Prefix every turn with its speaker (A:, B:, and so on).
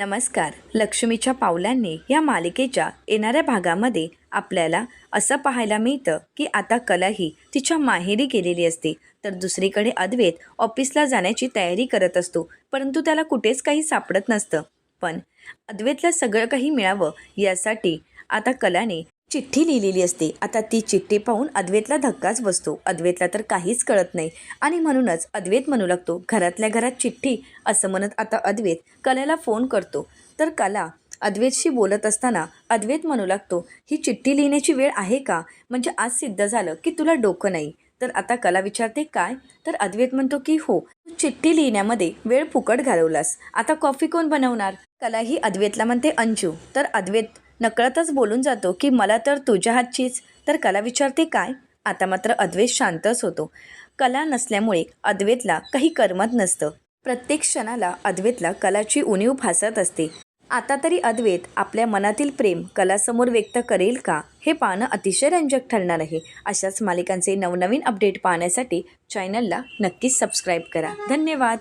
A: नमस्कार. लक्ष्मीच्या पावलांनी या मालिकेच्या येणाऱ्या भागामध्ये आपल्याला असं पाहायला मिळतं की आता कलाही तिच्या माहेरी गेलेली असते. तर दुसरीकडे अद्वैत ऑफिसला जाण्याची तयारी करत असतो परंतु त्याला कुठेच काही सापडत नसतं. पण अद्वैतला सगळं काही मिळावं यासाठी आता कलाने चिठ्ठी लिहिलेली असते. आता ती चिठ्ठी पाहून अद्वैतला धक्काच बसतो. अद्वैतला तर काहीच कळत नाही. आणि म्हणूनच अद्वैत म्हणू लागतो घरातल्या घरात चिठ्ठी असं म्हणत आता अद्वैत कलेला फोन करतो. तर कला अद्वैतशी बोलत असताना अद्वैत म्हणू लागतो ही चिठ्ठी लिहिण्याची वेळ आहे का? म्हणजे आज सिद्ध झालं की तुला डोकं नाही. तर आता कला विचारते काय? तर अद्वैत म्हणतो की हो तू चिठ्ठी लिहिण्यामध्ये वेळ फुकट घालवलास. आता कॉफी कोण बनवणार? कला ही अद्वैतला म्हणते अंजू. तर अद्वैत नकळतच बोलून जातो की मला तर तुझ्या हातचीच. तर कला विचारते काय? आता मात्र अद्वैत शांतच होतो. कला नसल्यामुळे अद्वैतला काही करमत नसतं. प्रत्येक क्षणाला अद्वैतला कलाची उणीव भासत असते. आता तरी अद्वैत आपल्या मनातील प्रेम कलासमोर व्यक्त करेल का? हे पाहणं अतिशय रंजक ठरणार आहे. अशाच मालिकांचे नवनवीन अपडेट पाहण्यासाठी चॅनलला नक्कीच सबस्क्राईब करा. धन्यवाद!